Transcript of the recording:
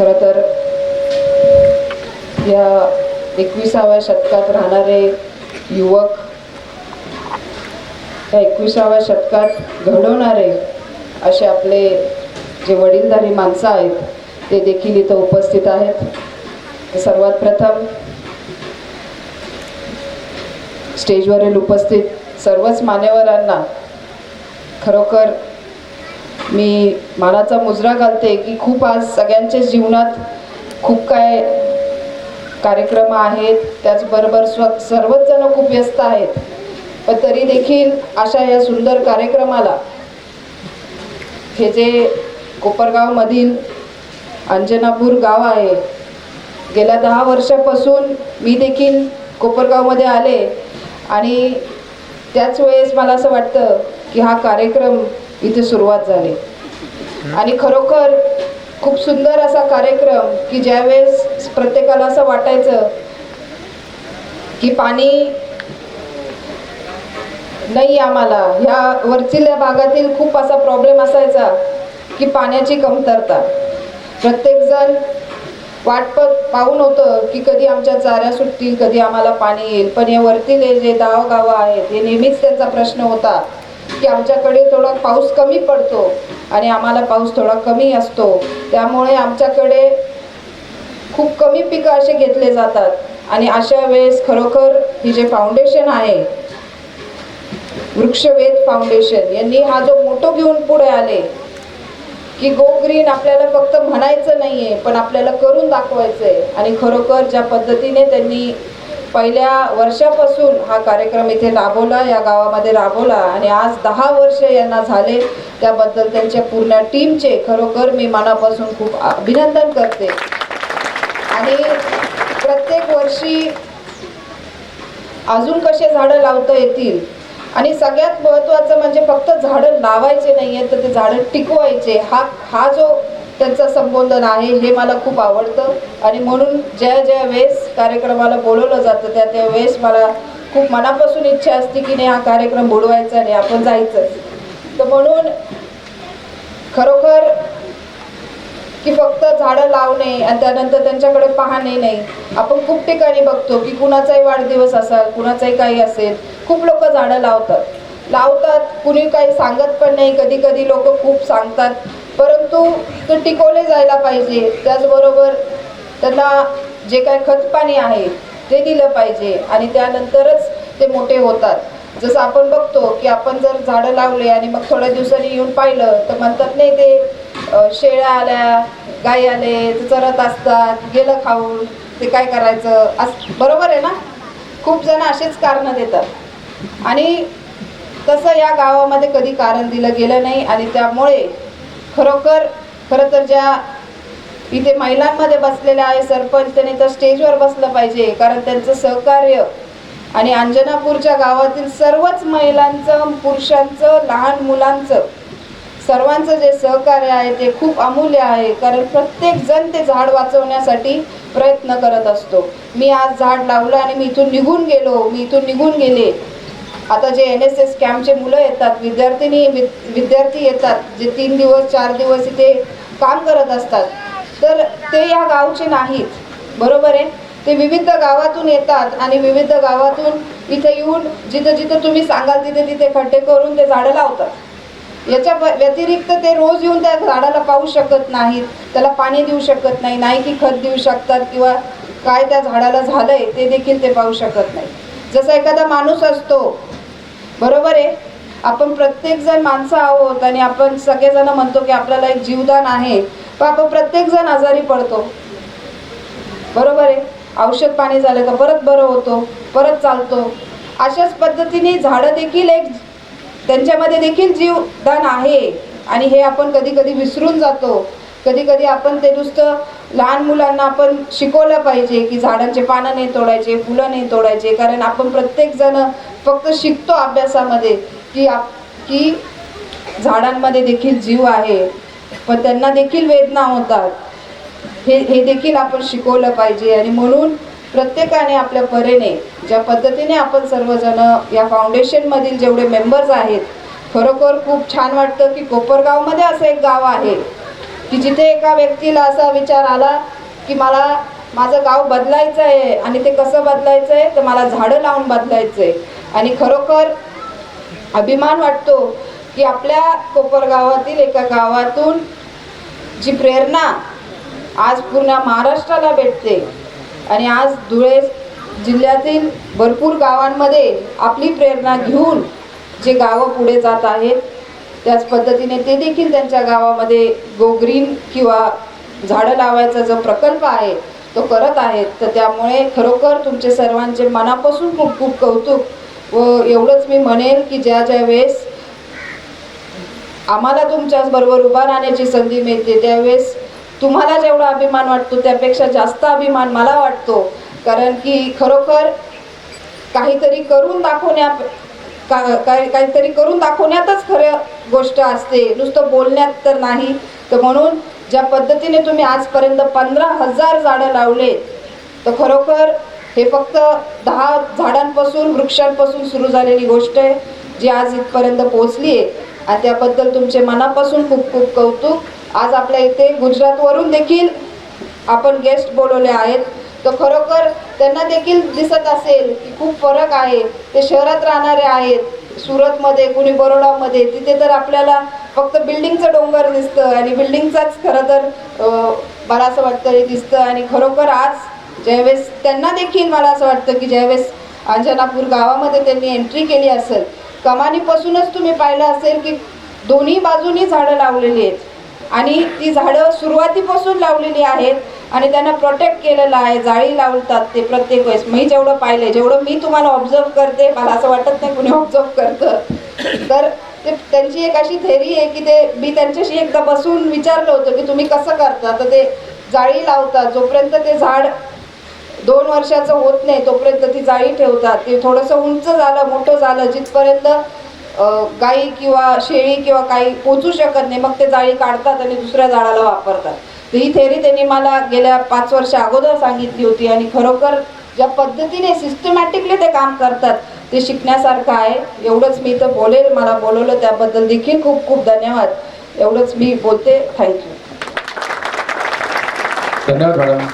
खरं तर या एकविसाव्या शतकात राहणारे युवक या एकविसाव्या शतकात घडवणारे असे आपले जे वडीलधारी माणसं आहेत ते देखील इथं उपस्थित आहेत. सर्वात प्रथम स्टेजवरील उपस्थित सर्वच मान्यवरांना खरोखर मी मानाचा मुजरा घालते की खूप आज सगळ्यांच्याच जीवनात खूप काय कार्यक्रम आहेत त्याचबरोबर स्व सर्वच जण खूप व्यस्त आहेत. पण तरी देखील अशा या सुंदर कार्यक्रमाला हे जे कोपरगावमधील अंजनापूर गाव आहे गेल्या दहा वर्षापासून मी देखील कोपरगावमध्ये आले आणि त्याच वेळेस मला असं वाटतं की हा कार्यक्रम इथे सुरुवात झाली. आणि खरोखर खूप सुंदर असा कार्यक्रम की ज्यावेळेस प्रत्येकाला असं वाटायचं की पाणी नाही आम्हाला. ह्या वरचिल्या भागातील खूप असा प्रॉब्लेम असायचा की पाण्याची कमतरता. प्रत्येकजण वाट पाहून होतं की कधी आमच्या चाऱ्या सुटतील कधी आम्हाला पाणी येईल. पण या वरतील जे गावं आहेत हे नेहमीच त्यांचा प्रश्न होता. की आमच्याकडे थोडा पाऊस कमी पडतो आणि आम्हाला पाऊस थोडा कमी असतो. त्यामुळे आमच्याकडे खूप कमी पिकं असे घेतले जातात आणि अशा वेळेस खरोखर ही जे फाउंडेशन आहे वृक्षवेध फाउंडेशन यांनी हा जो मोटो घेऊन पुढे आले की गो ग्रीन आपल्याला फक्त म्हणायचं नाहीये पण आपल्याला करून दाखवायचंय. आणि खरोखर ज्या पद्धतीने त्यांनी पहिल्या वर्षापासून हा कार्यक्रम इथे राबवला या गावामध्ये राबवला आणि आज दहा वर्ष यांना झाले. त्याबद्दल त्यांच्या पूर्ण टीमचे खरोखर मी मनापासून खूप अभिनंदन करते. आणि प्रत्येक वर्षी अजून कसे झाडं लावता येतील? आणि सगळ्यात महत्त्वाचं म्हणजे फक्त झाडं लावायचे नाही आहेत तर ते झाडं टिकवायचे. हा हा जो त्यांचं संबोधन आहे हे मला खूप आवडतं. आणि म्हणून ज्या ज्या वेळेस कार्यक्रमाला बोलवलं जातं त्या त्या वेळेस मला खूप मनापासून इच्छा असते की नाही हा कार्यक्रम बुडवायचा आणि आपण जायचं. तर म्हणून खरोखर की फक्त झाडं लावणे आणि त्यानंतर त्यांच्याकडे पाहणे नाही. आपण खूप ठिकाणी बघतो की कुणाचाही वाढदिवस असेल कुणाचाही काही असेल खूप लोक झाडं लावतात. लावतात कुणी काही सांगत पण नाही. कधी कधी लोक खूप सांगतात परंतु ते टिकवले जायला पाहिजे. त्याचबरोबर त्यांना जे काय खतपाणी आहे ते दिलं पाहिजे आणि त्यानंतरच ते मोठे होतात. जसं आपण बघतो की आपण जर झाडं लावले आणि मग थोड्या दिवसांनी येऊन पाहिलं तर म्हणतात नाही ते शेळ्या आल्या गाई आले ते चरत असतात गेलं खाऊन ते काय करायचं? अस बरोबर आहे ना? खूप जण असेच कारणं देतात. आणि तसं या गावामध्ये कधी कारण दिलं गेलं नाही आणि त्यामुळे खरोखर खरं तर ज्या इथे महिलांमध्ये बसलेल्या आहे सरपंच त्यांनी तर स्टेजवर बसलं पाहिजे. कारण त्यांचं सहकार्य आणि अंजनापूरच्या गावातील सर्वच महिलांचं पुरुषांचं लहान मुलांचं सर्वांचं जे सहकार्य आहे ते खूप अमूल्य आहे. कारण प्रत्येक जण ते झाड वाचवण्यासाठी प्रयत्न करत असतो. मी आज झाड लावलं आणि मी इथून निघून गेलो. मी इथून निघून गेले. आता जे एन एस एस कॅम्पचे मुलं येतात विद्यार्थिनी विद्यार्थी येतात जे तीन दिवस चार दिवस इथे काम करत असतात तर ते या गावचे नाहीत. बरोबर आहे? ते विविध गावातून येतात आणि विविध गावातून इथे येऊन जिथं जिथं तुम्ही सांगाल तिथे तिथे खड्डे करून ते झाडं लावतात. याच्या व्यतिरिक्त ते रोज येऊन त्या झाडाला पाहू शकत नाहीत त्याला पाणी देऊ शकत नाही नाही की खत देऊ शकतात किंवा काय त्या झाडाला झालंय ते देखील ते पाहू शकत नाही जसा एखादा माणूस असतो बरोबर आहे. आपण प्रत्येक जण माणसं आहोत आणि आपण सगळेजण म्हणतो की आपल्याला एक जीवदान आहे. पण आपण प्रत्येक जण आजारी पडतो. बरोबर आहे. औषध पाणी झालं का परत बरं होतो परत चालतो. अशाच पद्धतीने झाडं देखील एक त्यांच्यामध्ये देखील जीवदान आहे. आणि हे आपण कधी कधी विसरून जातो. कधी कधी आपण ते नुसतं लहान मुलांना आपण शिकवलं पाहिजे की झाडांचे पानं नाही तोडायचे फुलं नाही तोडायचे. कारण आपण प्रत्येक जण फक्त शिकतो अभ्यासामध्ये की आप की झाडांमध्ये देखील जीव आहे पण त्यांना देखील वेदना होतात. हे हे देखील आपण शिकवलं पाहिजे आणि म्हणून प्रत्येकाने आपल्या परेने ज्या पद्धतीने आपण सर्वजण या फाउंडेशनमधील जेवढे मेंबर्स आहेत खरोखर खूप छान वाटतं की कोपरगावमध्ये असं एक गाव आहे. की जिथे एका व्यक्तीला असा विचार आला की मला माझं गाव बदलायचं आहे आणि ते कसं बदलायचं आहे तर मला झाडं लावून बदलायचं आहे आणि खरोखर अभिमान वाटतो की आपल्या कोपरगावातील एका गावातून जी प्रेरणा आज पूर्ण महाराष्ट्राला भेटते आणि आज धुळे जिल्ह्यातील भरपूर गावांमध्ये आपली प्रेरणा घेऊन जे गावं पुढे जात आहेत त्याच पद्धतीने ते देखील त्यांच्या गावामध्ये गोग्रीन किंवा झाडं लावायचा जो प्रकल्प आहे तो करत आहेत. तर त्यामुळे खरोखर तुमचे सर्वांचे मनापासून खूप खूप कौतुक व एवढंच मी म्हणेन की ज्या ज्या वेळेस आम्हाला तुमच्याच बरोबर उभा राहण्याची संधी मिळते त्यावेळेस तुम्हाला जेवढा अभिमान वाटतो त्यापेक्षा जास्त अभिमान मला वाटतो. कारण की खरोखर काहीतरी करून दाखवण्या का काही काहीतरी करून दाखवण्यातच खरं गोष्ट असते. नुसतं बोलण्यात तर नाही. तर म्हणून ज्या पद्धतीने तुम्ही आजपर्यंत पंधरा हजार झाडं लावले तर खरोखर हे फक्त दहा झाडांपासून वृक्षांपासून सुरू झालेली गोष्ट आहे जी आज इथपर्यंत पोहोचली आहे. आणि त्याबद्दल तुमचे मनापासून खूप खूप कौतुक. आज आपल्या इथे गुजरातवरून देखील आपण गेस्ट बोलवले आहेत. तर खरोखर त्यांना देखील दिसत असेल की खूप फरक आहे. ते शहरात राहणारे आहेत. सुरतमध्ये कुणी बरोडामध्ये तिथे तर आपल्याला फक्त बिल्डिंगचं डोंगर दिसतं आणि बिल्डिंगचाच खरं तर मला असं वाटतं हे दिसतं. आणि खरोखर आज ज्यावेळेस त्यांना देखील मला असं वाटतं की ज्यावेळेस अंजनापूर गावामध्ये त्यांनी एंट्री केली असेल कमानीपासूनच तुम्ही पाहिलं असेल की दोन्ही बाजूनी झाडं लावलेली आहेत. आणि ती झाडं सुरुवातीपासून लावलेली आहेत. आणि त्यांना प्रोटेक्ट केलेलं आहे जाळी लावतात ते प्रत्येक वेळेस. मी जेवढं पाहिलं जेवढं मी तुम्हाला ऑब्झर्व करते मला असं वाटत नाही कुणी ऑब्झर्व करतं. तर ते त्यांची एक अशी थेरी आहे की ते मी त्यांच्याशी एकदा बसून विचारलं होतं की तुम्ही कसं करता? तर ते जाळी लावतात. जोपर्यंत ते झाड दोन वर्षाचं होत नाही तोपर्यंत ती जाळी ठेवतात. ते थोडंसं उंच झालं मोठं झालं जिथपर्यंत गाई किंवा शेळी किंवा काही पोचू शकत नाही मग ते जाळी काढतात आणि दुसऱ्या झाडाला वापरतात. ही थेरी त्यांनी मला गेल्या पाच वर्ष अगोदर सांगितली होती आणि खरोखर ज्या पद्धतीने सिस्टमॅटिकली ते काम करतात ते शिकण्यासारखं आहे. एवढंच मी इथं बोलेल मला बोलवलं त्याबद्दल देखील खूप खूप धन्यवाद. एवढंच मी बोलते. थँक्यू धन्यवाद मॅडम.